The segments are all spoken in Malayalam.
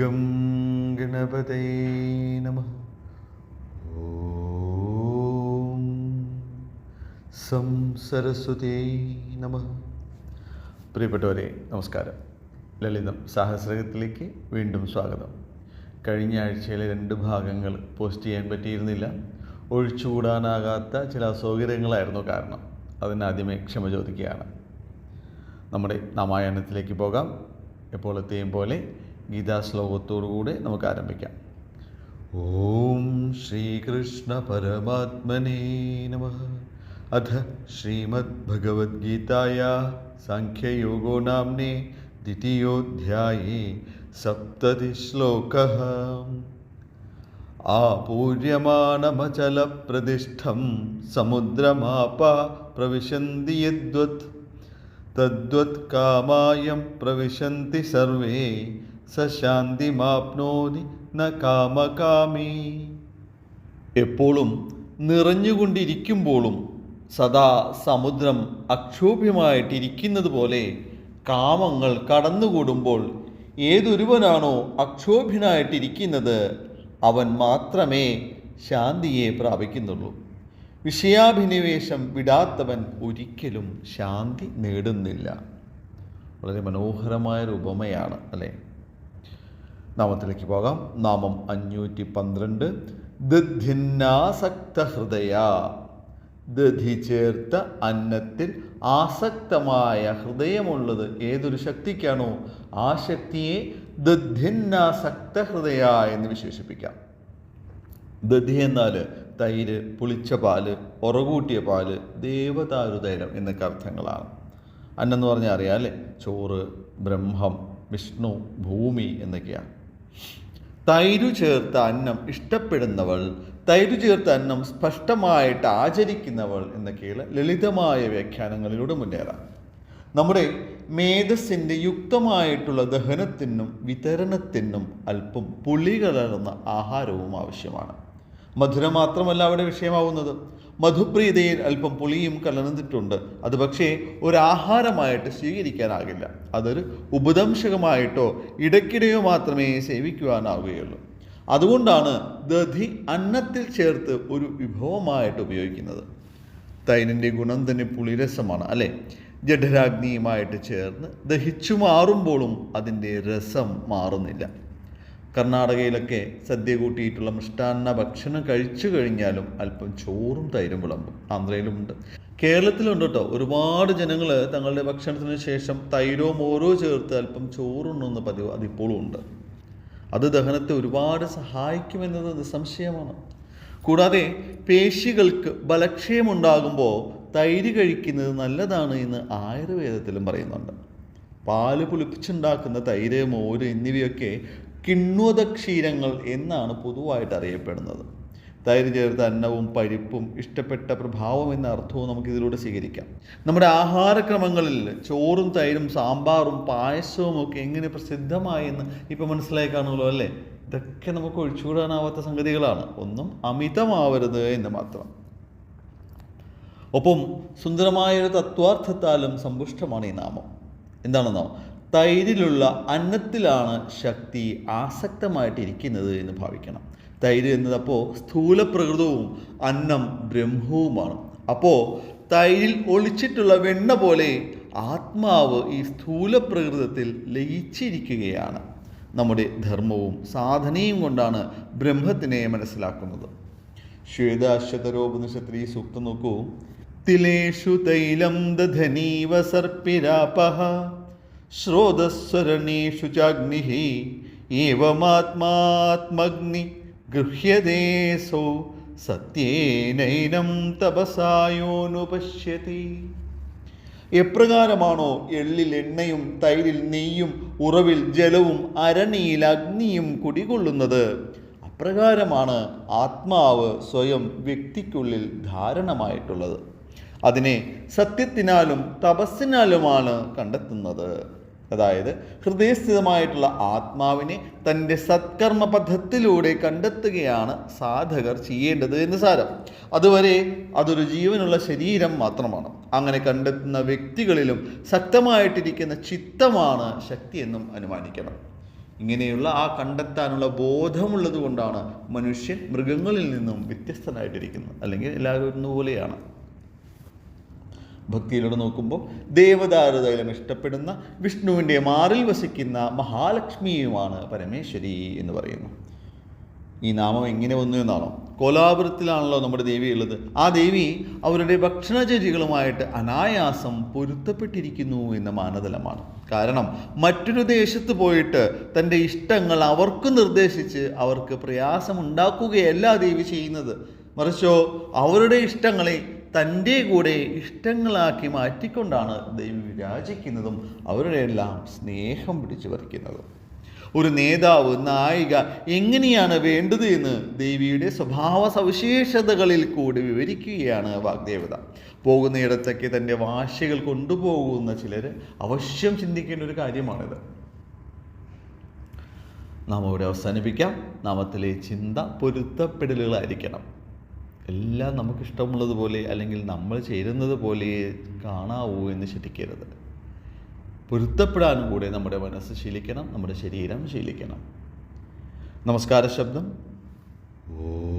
ഗം ഗണപതേ നമ. ഓം സം സരസ്വതേ നമ. പ്രിയപ്പെട്ടവരെ നമസ്കാരം. ലളിതം സാഹസ്രകത്തിലേക്ക് വീണ്ടും സ്വാഗതം. കഴിഞ്ഞ ആഴ്ചയിലെ രണ്ട് ഭാഗങ്ങൾ പോസ്റ്റ് ചെയ്യാൻ പറ്റിയിരുന്നില്ല. ഒഴിച്ചുകൂടാനാകാത്ത ചില അസൗകര്യങ്ങളായിരുന്നു കാരണം. അതിനാദ്യമേ ക്ഷമ ചോദിക്കുകയാണ്. നമ്മുടെ രാമായണത്തിലേക്ക് പോകാം. എപ്പോഴത്തെയും പോലെ ഗീതാശ്ലോകത്തോടുകൂടെ നമുക്ക് ആരംഭിക്കാം ഓം ശ്രീകൃഷ്ണ പരമാത്മനേ നമ. അധ ശ്രീമദ്ഭഗവത്ഗീതായ സാഖ്യയോഗോ നാംനെ ദ്വിതീയോധ്യായേ സപ്തതിശ്ലോകः ആപൂര്യമാണമചലപ്രതിഷ്ഠം സമുദ്രമാപ പ്രവിശന്തി യദ്വത്. തദ്വത് കാമായം പ്രവിശന്തി സർവേ സശാന്തിമാപ്നോതി ന കാമകാമി. എപ്പോഴും നിറഞ്ഞുകൊണ്ടിരിക്കുമ്പോഴും സദാ സമുദ്രം അക്ഷോഭ്യമായിട്ടിരിക്കുന്നത് പോലെ കാമങ്ങൾ കടന്നുകൂടുമ്പോൾ ഏതൊരുവനാണോ അക്ഷോഭ്യനായിട്ടിരിക്കുന്നത് അവൻ മാത്രമേ ശാന്തിയെ പ്രാപിക്കുന്നുള്ളൂ. വിഷയാഭിനിവേശം വിടാത്തവൻ ഒരിക്കലും ശാന്തി നേടുന്നില്ല. വളരെ മനോഹരമായൊരു ഉപമയാണ് അല്ലേ? നാമത്തിലേക്ക് പോകാം. നാമം അഞ്ഞൂറ്റി പന്ത്രണ്ട് ദധിന്നാസക്ത ഹൃദയ ദധി ചേർത്ത അന്നത്തിൽ ആസക്തമായ ഹൃദയമുള്ളത് ഏതൊരു ശക്തിക്കാണോ ആ ശക്തിയെ ദധിന്നാസക്ത ഹൃദയ എന്ന് വിശേഷിപ്പിക്കാം. ദധി എന്നാൽ തൈര് പുളിച്ച പാൽ ഉറകൂട്ടിയ പാൽ ദേവതാരുതൈരം എന്നൊക്കെ അർത്ഥങ്ങളാണ്. അന്നെന്ന് പറഞ്ഞാൽ അറിയാം അല്ലേ? ചോറ് ബ്രഹ്മം വിഷ്ണു ഭൂമി എന്നൊക്കെയാണ്. തൈരു ചേർത്ത അന്നം ഇഷ്ടപ്പെടുന്നവൾ തൈരു ചേർത്ത അന്നം സ്പഷ്ടമായിട്ട് ആചരിക്കുന്നവൾ എന്നൊക്കെയുള്ള ലളിതമായ വ്യാഖ്യാനങ്ങളിലൂടെ മുന്നേറാം. നമ്മുടെ മേധസ്സിന്റെ യുക്തമായിട്ടുള്ള ദഹനത്തിനും വിതരണത്തിനും അല്പം പുളി കലർന്ന ആഹാരവും ആവശ്യമാണ്. മധുരം മാത്രമല്ല അവിടെ വിഷയമാവുന്നത്. മധുപ്രീതയിൽ അല്പം പുളിയും കലർന്നിട്ടുണ്ട്. അത് പക്ഷേ ഒരു ആഹാരമായിട്ട് സ്വീകരിക്കാനാകില്ല. അതൊരു ഉപദംശകമായിട്ടോ ഇടയ്ക്കിടെയോ മാത്രമേ സേവിക്കുവാനാവുകയുള്ളൂ. അതുകൊണ്ടാണ് ദധി അന്നത്തിൽ ചേർത്ത് ഒരു വിഭവമായിട്ട് ഉപയോഗിക്കുന്നത്. തൈനിന്റെ ഗുണം തന്നെ പുളിരസമാണ് അല്ലേ? ജഠരാഗ്നിയുമായിട്ട് ചേർന്ന് ദഹിച്ചു മാറുമ്പോഴും അതിന്റെ രസം മാറുന്നില്ല. കർണാടകയിലൊക്കെ സദ്യ കൂട്ടിയിട്ടുള്ള മിഷ്ടാന്ന ഭക്ഷണം കഴിച്ചു കഴിഞ്ഞാലും അല്പം ചോറും തൈരും വിളമ്പും. ആന്ധ്രയിലുമുണ്ട്. കേരളത്തിലുണ്ട് കേട്ടോ ഒരുപാട് ജനങ്ങൾ തങ്ങളുടെ ഭക്ഷണത്തിന് ശേഷം തൈരോ മോരോ ചേർത്ത് അല്പം ചോറുണ്ണുന്ന പതിവ് അതിപ്പോഴും ഉണ്ട്. അത് ദഹനത്തെ ഒരുപാട് സഹായിക്കുമെന്നത് നിസ്സംശയമാണ്. കൂടാതെ പേശികൾക്ക് ബലക്ഷയമുണ്ടാകുമ്പോൾ തൈര് കഴിക്കുന്നത് നല്ലതാണ് എന്ന് ആയുർവേദത്തിലും പറയുന്നുണ്ട്. പാൽ പുളിപ്പിച്ചുണ്ടാക്കുന്ന തൈര് മോര് എന്നിവയൊക്കെ കിണ്വതക്ഷീരങ്ങൾ എന്നാണ് പൊതുവായിട്ട് അറിയപ്പെടുന്നത്. തൈര് ചേർത്ത അന്നവും പരിപ്പും ഇഷ്ടപ്പെട്ട പ്രഭാവം എന്ന അർത്ഥവും നമുക്ക് ഇതിലൂടെ സ്വീകരിക്കാം. നമ്മുടെ ആഹാരക്രമങ്ങളിൽ ചോറും തൈരും സാമ്പാറും പായസവും ഒക്കെ എങ്ങനെ പ്രസിദ്ധമായി എന്ന് ഇപ്പം മനസ്സിലായി കാണുമല്ലോ അല്ലേ? ഇതൊക്കെ നമുക്ക് ഒഴിച്ചുകൂടാനാവാത്ത സംഗതികളാണ്. ഒന്നും അമിതമാവരുത് എന്ന് മാത്രം. ഒപ്പം സുന്ദരമായ ഒരു തത്വാർത്ഥത്താലും സമ്പുഷ്ടമാണ് ഈ നാമം. എന്താണെന്നോ തൈരിലുള്ള അന്നത്തിലാണ് ശക്തി ആസക്തമായിട്ടിരിക്കുന്നത് എന്ന് ഭാവിക്കണം. തൈര് എന്നതപ്പോൾ സ്ഥൂലപ്രകൃതവും സ്ഥൂല പ്രകൃതവും അന്നം ബ്രഹ്മവുമാണ്. അപ്പോൾ തൈരിൽ ഒളിച്ചിട്ടുള്ള വെണ്ണ പോലെ ആത്മാവ് ഈ സ്ഥൂല പ്രകൃതത്തിൽ ലയിച്ചിരിക്കുകയാണ്. നമ്മുടെ ധർമ്മവും സാധനയും കൊണ്ടാണ് ബ്രഹ്മത്തിനെ മനസ്സിലാക്കുന്നത്. ശ്വേതാശ്വതരോപനിഷത്തിൽ ഈ സൂക്തം നോക്കൂ. തിലേഷു തൈലം ദധനീവ സർപ്പിരാപഹ ശ്രോതസ്വരണേഷു ചാഗ്നി. ഏവമാത്മാത്മഗ്നി ഗൃഹ്യതേസോ സത്യേനൈനം തപസായോനുപശ്യതി എപ്രകാരമാണോ എള്ളിൽ എണ്ണയും തൈരിൽ നെയ്യും ഉറവിൽ ജലവും അരണിയിൽ അഗ്നിയും കുടികൊള്ളുന്നത്? അപ്രകാരമാണ് ആത്മാവ് സ്വയം വ്യക്തിക്കുള്ളിൽ ധാരണമായിട്ടുള്ളത്. അതിനെ സത്യത്തിനാലും തപസ്സിനാലുമാണ് കണ്ടെത്തുന്നത്. അതായത് ഹൃദയസ്ഥിതമായിട്ടുള്ള ആത്മാവിനെ തന്റെ സത്കർമ്മ പഥത്തിലൂടെ കണ്ടെത്തുകയാണ് സാധകർ ചെയ്യേണ്ടത് എന്ന് സാരം. അതുവരെ അതൊരു ജീവനുള്ള ശരീരം മാത്രമാണ്. അങ്ങനെ കണ്ടെത്തുന്ന വ്യക്തികളിലും ശക്തമായിട്ടിരിക്കുന്ന ചിത്തമാണ് ശക്തി എന്നും അനുമാനിക്കണം. ഇങ്ങനെയുള്ള ആ കണ്ടെത്താനുള്ള ബോധമുള്ളത് കൊണ്ടാണ് മനുഷ്യൻ മൃഗങ്ങളിൽ നിന്നും വ്യത്യസ്തനായിട്ടിരിക്കുന്നത്. അല്ലെങ്കിൽ എല്ലാവരും ഒന്നുപോലെയാണ് ഭക്തിയിലൂടെ നോക്കുമ്പോൾ ദേവദാരുതൈലം ഇഷ്ടപ്പെടുന്ന വിഷ്ണുവിന്റെ മാറിൽ വസിക്കുന്ന മഹാലക്ഷ്മിയുമാണ് പരമേശ്വരി എന്ന് പറയുന്നു. ഈ നാമം എങ്ങനെ വന്നു എന്നാണോ? കോലാപുരത്തിലാണല്ലോ നമ്മുടെ ദേവി ഉള്ളത്. ആ ദേവി അവരുടെ ഭക്ഷണചര്യകളുമായിട്ട് അനായാസം പൊരുത്തപ്പെട്ടിരിക്കുന്നു എന്ന മാനദലമാണ് കാരണം മറ്റൊരു ദേശത്ത് പോയിട്ട് തന്റെ ഇഷ്ടങ്ങൾ അവർക്ക് നിർദ്ദേശിച്ച് അവർക്ക് പ്രയാസമുണ്ടാക്കുകയല്ല ദേവി ചെയ്യുന്നത്. മറിച്ചോ അവരുടെ ഇഷ്ടങ്ങളെ തന്റെ കൂടെ ഇഷ്ടങ്ങളാക്കി മാറ്റിക്കൊണ്ടാണ് ദൈവം വിരാജിക്കുന്നതും അവരുടെ എല്ലാം സ്നേഹം പിടിച്ചു പറിക്കുന്നതും. ഒരു നേതാവ് നായിക എങ്ങനെയാണ് വേണ്ടത് എന്ന് ദേവിയുടെ സ്വഭാവ സവിശേഷതകളിൽ കൂടി വിവരിക്കുകയാണ് വാഗ്ദേവത. പോകുന്നയിടത്തൊക്കെ തന്റെ വാശികൾ കൊണ്ടുപോകുന്ന ചിലർ അവശ്യം ചിന്തിക്കേണ്ട ഒരു കാര്യമാണിത്. നാം അവിടെ അവസാനിപ്പിക്കാം. നാമത്തിലെ ചിന്ത പൊരുത്തപ്പെടലുകളായിരിക്കണം. എല്ലാം നമുക്കിഷ്ടമുള്ളതുപോലെ അല്ലെങ്കിൽ നമ്മൾ ചേരുന്നത് പോലെ കാണാവൂ എന്ന് ശഠിക്കരുത് പൊരുത്തപ്പെടാനും കൂടെ നമ്മുടെ മനസ്സ് ശീലിക്കണം നമ്മുടെ ശരീരം ശീലിക്കണം. നമസ്കാര ശബ്ദം. ഓം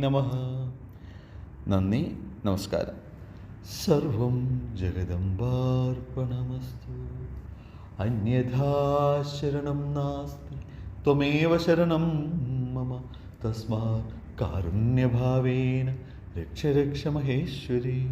നമ. നന്ദി നമസ്കാരം. സർവം ജഗദംബാർപ്പണമസ്തു. अन्यथा शरण नास्ति। त्वमेव शरणं मम। तस्मात् कारुण्यभावेन रक्ष रक्ष महेश्वरी।